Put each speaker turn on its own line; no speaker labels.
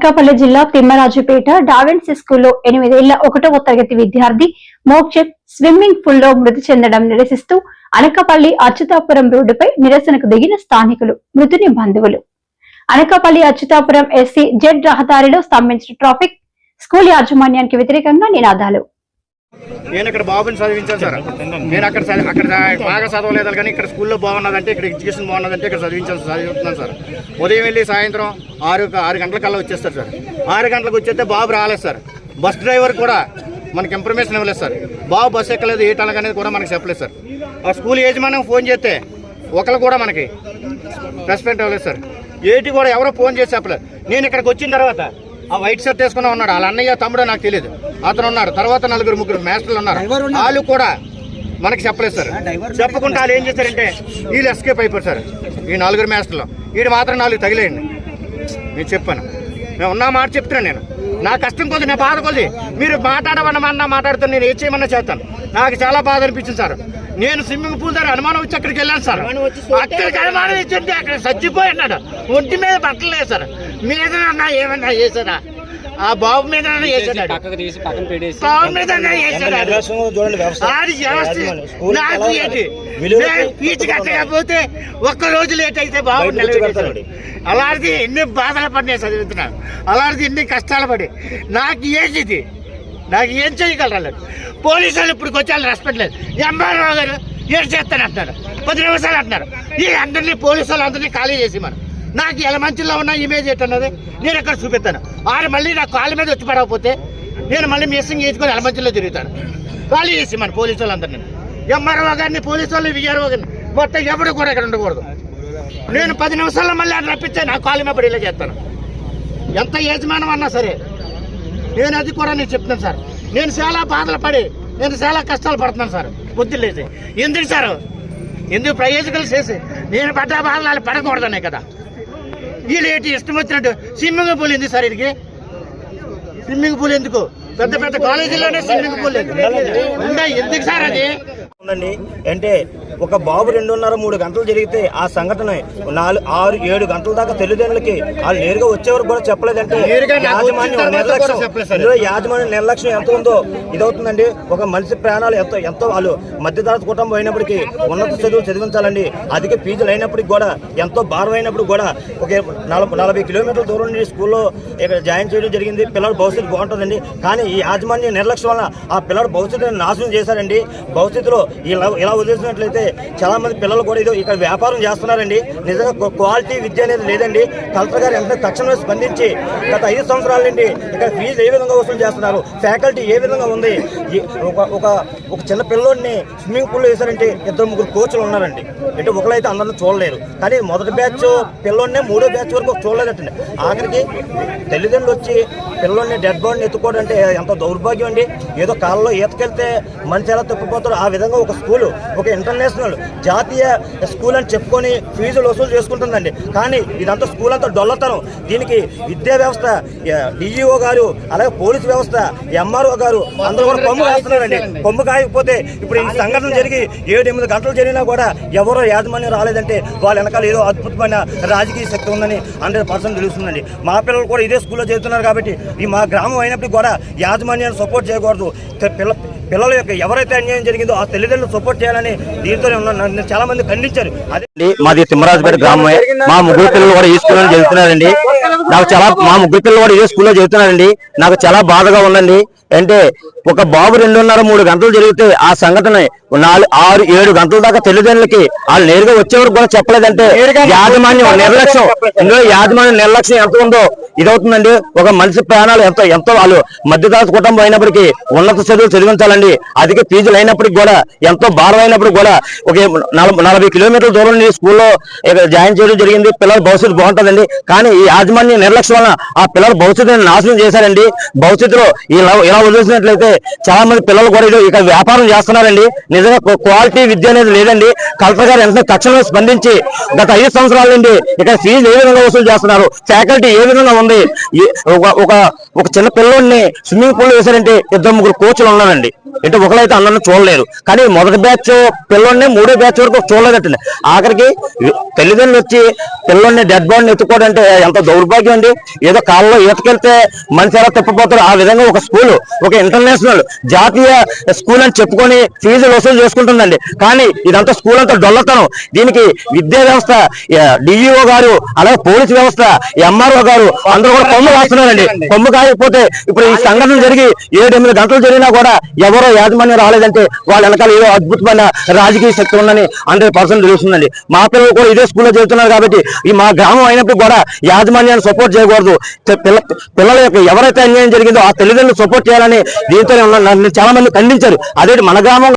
అనకాపల్లి జిల్లా తిమ్మరాజుపేట డావెన్సీ స్కూల్లో ఎనిమిదేళ్ళ ఒకటవ తరగతి విద్యార్థి మోక్షిత్ స్విమ్మింగ్ పూల్లో మృతి చెందడం నిరసిస్తూ అనకాపల్లి అచ్యుతాపురం రోడ్డుపై నిరసనకు దిగిన స్థానికులు మృతుని బంధువులు. అనకాపల్లి అచ్యుతాపురం ఎస్సీ జెడ్ రహదారిలో స్తంభించిన ట్రాఫిక్ స్కూల్ యాజమాన్యానికి వ్యతిరేకంగా నినాదాలు.
నేను ఇక్కడ బాబుని చదివించాను సార్. నేను అక్కడ అక్కడ బాగా చదవలేదు కానీ ఇక్కడ స్కూల్లో బాగున్నదంటే ఇక్కడ ఎడ్యుకేషన్ బాగున్నదంటే ఇక్కడ చదివించాను చదివిస్తున్నాను సార్. ఉదయం వెళ్ళి సాయంత్రం ఆరు ఆరు గంటల కల్లా వచ్చేస్తారు సార్. ఆరు గంటలకు వచ్చేస్తే బాబు రాలేదు సార్. బస్ డ్రైవర్ కూడా మనకి ఇన్ఫర్మేషన్ ఇవ్వలేదు సార్. బాబు బస్సు ఎక్కలేదు ఏ అనేది కూడా మనకి చెప్పలేదు సార్. ఆ స్కూల్ యజమానం ఫోన్ చేస్తే ఒకరు కూడా మనకి రెస్పెక్ట్ ఇవ్వలేదు సార్. ఏటి కూడా ఎవరో ఫోన్ చేసి చెప్పలేదు. నేను ఇక్కడికి వచ్చిన తర్వాత ఆ వైట్ షర్ట్ వేసుకుని ఉన్నాడు. వాళ్ళ అన్నయ్య తమ్ముడో నాకు తెలియదు అతను ఉన్నాడు. తర్వాత నలుగురు ముగ్గురు మాస్టర్లు ఉన్నారు. వాళ్ళు కూడా మనకి చెప్పలేదు సార్. చెప్పకుండా వాళ్ళు ఏం చేశారంటే వీళ్ళు ఎస్కేప్ అయిపోయారు సార్. ఈ నలుగురు మాస్టర్లు వీడు మాత్రం నాలుగు తగిలేయండి. నేను చెప్పాను. నేను ఉన్న మాట చెప్తున్నాను నేను. నా కష్టం కొద్ది నా బాధ కొద్ది. మీరు మాట్లాడమన్నా మాట్లాడుతాను నేను ఏం చేయమన్నా చేస్తాను. నాకు చాలా బాధ అనిపించింది సార్. నేను స్విమ్మింగ్ పూల్ దగ్గర అనుమానం వచ్చి అక్కడికి వెళ్ళాను సార్. అక్కడికి అనుమానం ఇచ్చింది అక్కడ చచ్చిపోయి అన్నాడు ఒంటి మీద బట్టలేదు సార్. మీద అన్నా ఏమన్నా చేశారా ఆ బాబు మీద చేశాడు
పక్కకు తీసి పక్కన పెట్టేసి
బాబు మీద ఫీజు కట్టకపోతే ఒక్క రోజు లేట్ అయితే బాగుంటుంది
కూర్చోబెడతారండి.
అలాంటిది ఎన్ని బాధలు పడి నేను చదువుతున్నాను అలాంటిది ఎన్ని కష్టాలు పడి. నాకు ఏంటిది నాకు ఏం చేయగలరు పోలీసు వాళ్ళు ఇప్పుడు వచ్చి రెస్పెక్ట్ లేదు. ఎంఆర్ఓ గారు ఏం చేస్తాను అంటున్నారు. పది నిమిషాలు అంటున్నారు. ఈ అందరినీ పోలీసు వాళ్ళు అందరినీ ఖాళీ చేసి మనం నాకు ఎలమంచిలో ఉన్న ఇమేజ్ ఏంటన్నది నేను ఎక్కడ చూపిస్తాను ఆరు మళ్ళీ నా కాళ్ళ మీద వచ్చి పడకపోతే నేను మళ్ళీ మిస్సింగ్ చేసుకొని ఎలమంచిలో తిరుగుతాను. ఖాళీ చేసి మన పోలీసు వాళ్ళందరినీ ఎంఆర్ఓ గారిని పోలీసు వాళ్ళు విఆర్ఓ గారిని. మొత్తం ఎవరు కూడా ఇక్కడ ఉండకూడదు. నేను పది నిమిషాల్లో మళ్ళీ అక్కడ రప్పిస్తే నా కాళ్ళ మీద పడి ఇలా చేస్తాను. ఎంత యజమానం అన్నా సరే. నేను అది కూడా నేను చెప్తున్నాను సార్. నేను చాలా బాధలు పడి నేను చాలా కష్టాలు పడుతున్నాను సార్ బుద్ధి లేదు. ఎందుకు సార్? ఎందుకు ప్రయోజకులు చేసి నేను పడ్డ బాధలు వాళ్ళు పడకూడదనే కదా. వీళ్ళు ఏంటి ఇష్టం వచ్చినట్టు? స్విమ్మింగ్ పూల్ ఎందుకు సార్ ఇది స్విమ్మింగ్ పూల్ ఎందుకు? పెద్ద పెద్ద కాలేజీలోనే స్విమ్మింగ్ పూల్ ఉన్నాయి ఎందుకు సార్ అది?
అంటే ఒక బాబు రెండున్నర మూడు గంటలు జరిగితే ఆ సంఘటన నాలుగు ఆరు ఏడు గంటల దాకా తల్లిదండ్రులకి వాళ్ళు నేరుగా వచ్చేవరకు కూడా చెప్పలేదంటే యాజమాన్యం నిర్లక్ష్యం. ఇందులో యాజమాన్యం నిర్లక్ష్యం ఎంత ఉందో ఇదవుతుందండి. ఒక మనిషి ప్రాణాలు ఎంతో ఎంతో వాళ్ళు మధ్యతరగతి కుటుంబం అయినప్పటికీ ఉన్నత చదువులు చదివించాలండి. అధిక ఫీజులు అయినప్పటికీ కూడా ఎంతో భారం అయినప్పుడు కూడా ఒక నలభై నలభై కిలోమీటర్ల దూరం నుండి స్కూల్లో ఇక్కడ జాయిన్ చేయడం జరిగింది. పిల్లల భవిష్యత్తు బాగుంటుందండి. కానీ ఈ యాజమాన్య నిర్లక్ష్యం వల్ల ఆ పిల్లల భవిష్యత్తుని నాశనం చేశారండి. భవిష్యత్తులో ఇలా ఇలా వదిలేసినట్లయితే చాలా మంది పిల్లలు కూడా ఇది ఇక్కడ వ్యాపారం చేస్తున్నారండి. నిజంగా క్వాలిటీ విద్య అనేది లేదండి. కలెక్టర్ గారు ఎంత తక్షణమే స్పందించి గత ఐదు సంవత్సరాల నుండి ఇక్కడ ఫీజు ఏ విధంగా వసూలు చేస్తున్నారు ఫ్యాకల్టీ ఏ విధంగా ఉంది ఈ- ఒక ఒక చిన్న పిల్లోడిని స్విమ్మింగ్ పూల్ వేశారంటే ఇద్దరు ముగ్గురు కోచ్లు ఉన్నారండి. అంటే ఒకరైతే అందరిని చూడలేరు. కానీ మొదటి బ్యాచ్ పిల్లోడినే మూడో బ్యాచ్ వరకు చూడలేదటండి. ఆఖరికి తల్లిదండ్రులు వచ్చి పిల్లోడిని డెడ్ బాడీని ఎత్తుకోవడం అంటే ఎంత దౌర్భాగ్యం అండి. ఏదో కాలంలో ఈతకెళ్తే మనిషి ఎలా తప్పిపోతారో ఆ విధంగా ఒక స్కూల్ ఒక ఇంటర్నేషనల్ జాతీయ స్కూల్ అని చెప్పుకొని ఫీజులు వసూలు చేసుకుంటుందండి. కానీ ఇదంతా స్కూల్ అంతా డొల్లతనం. దీనికి విద్యా వ్యవస్థ డిఈఓ గారు అలాగే పోలీస్ వ్యవస్థ ఎంఆర్ఓ గారు అందరూ కూడా కొమ్ము కాస్తున్నారండి. కొమ్ము కాయకపోతే ఇప్పుడు ఈ సంఘటన జరిగి ఏడు ఎనిమిది గంటలు జరిగినా కూడా ఎవరో యాజమాన్యం రాలేదంటే వాళ్ళ వెనకాల ఏదో అద్భుతమైన రాజకీయ శక్తి ఉందని హండ్రెడ్ పర్సెంట్ తెలుస్తుందండి. మా పిల్లలు కూడా ఇదే స్కూల్లో చదువుతున్నారు కాబట్టి ఈ మా గ్రామం అయినప్పటికీ కూడా యాజమాన్యాన్ని సపోర్ట్ చేయకూడదు. పిల్ల పిల్లల యొక్క ఎవరైతే అన్యాయం జరిగిందో ఆ తల్లిదండ్రులు సపోర్ట్ చేయాలని దీంతోనే ఉన్నాను చాలా మంది ఖండించారు. అదే
అండి మాది తిమ్మరాజుపేట గ్రామమే మా ముగ్గురు పిల్లలు కూడా ఈ స్కూల్లో చదువుతున్నారండి. నాకు చాలా మా ముగ్గురు పిల్లలు కూడా ఇదే స్కూల్లో చదువుతున్నారండి. నాకు చాలా బాధగా ఉందండి. అంటే ఒక బాబు రెండున్నర మూడు గంటలు జరిగితే ఆ సంఘటన నాలుగు ఆరు ఏడు గంటల దాకా తల్లిదండ్రులకి వాళ్ళు నేరుగా వచ్చేవరకు కూడా చెప్పలేదంటే యాజమాన్యం నిర్లక్ష్యం. ఇందులో యాజమాన్యం నిర్లక్ష్యం ఎంత ఉందో ఇదవుతుందండి. ఒక మనిషి ప్రాణాలు ఎంతో ఎంతో వాళ్ళు మధ్యతరగతి కుటుంబం అయినప్పటికీ ఉన్నత చదువులు చదివించాలండి. అధిక ఫీజులు అయినప్పటికీ కూడా ఎంతో భారం అయినప్పుడు కూడా ఒక నలభై కిలోమీటర్ల దూరం నుండి స్కూల్లో జాయిన్ చేయడం జరిగింది. పిల్లల భవిష్యత్తు బాగుంటుందండి. కానీ ఈ యాజమాన్య నిర్లక్ష్యం వలన ఆ పిల్లల భవిష్యత్తుని నాశనం చేశారండి. భవిష్యత్తులో ఇలా ఇలా వదిలేసినట్లయితే చాలా మంది పిల్లలు కూడా ఇక్కడ వ్యాపారం చేస్తున్నారండి. నిజంగా క్వాలిటీ విద్య అనేది లేదండి. కలెక్టర్ గారు ఎంత తక్షణమే స్పందించి గత ఐదు సంవత్సరాల నుండి ఇక్కడ ఫీజు ఏ విధంగా వసూలు చేస్తున్నారు? ఫ్యాకల్టీ ఏ విధంగా ఉంది? ఒక ఒక ఒక చిన్న పిల్లోడిని స్విమ్మింగ్ పూల్ వేశారంటే ఇద్దరు ముగ్గురు కోచ్లు ఉన్నారండి. అంటే ఒకరైతే అందరిని చూడలేరు. కానీ మొదటి బ్యాచ్ పిల్లల్ని మూడో బ్యాచ్ వరకు చూడలేదట్టండి ఆఖరికి తల్లిదండ్రులు వచ్చి పిల్లల్ని డెడ్ బాడీని ఎత్తుకోవడంటే ఎంత దౌర్భాగ్యం అండి. ఏదో కాలంలో ఈతకెళ్తే మనిషి ఎలా తిప్పపోతారు ఆ విధంగా ఒక స్కూల్ ఒక ఇంటర్నేషనల్ జాతీయ స్కూల్ అని చెప్పుకొని ఫీజులు వసూలు చేసుకుంటుందండి. కానీ ఇదంతా స్కూల్ అంతా డొల్లతనం. దీనికి విద్యా వ్యవస్థ డిఈఓ గారు అలాగే పోలీస్ వ్యవస్థ ఎంఆర్ఓ గారు అందరూ కూడా కొమ్ము కాస్తున్నారండి. కొమ్ము కాకపోతే ఇప్పుడు ఈ సంఘటన జరిగి ఏడు ఎనిమిది గంటలు జరిగినా కూడా ఎవరు యాజమాన్యం రాలేదంటే వాళ్ళ వెనకాల ఏదో అద్భుతమైన రాజకీయ శక్తి ఉందని హండ్రెడ్ పర్సెంట్ తెలుస్తుందండి. మా పిల్లలు కూడా ఇదే స్కూల్లో చదువుతున్నారు కాబట్టి ఈ మా గ్రామం అయినప్పుడు కూడా యాజమాన్యాన్ని సపోర్ట్ చేయకూడదు. పిల్లల యొక్క ఎవరైతే అన్యాయం జరిగిందో ఆ తల్లిదండ్రులు సపోర్ట్ చేయాలని దీంతో చాలా మంది ఖండించారు. అదే మన గ్రామం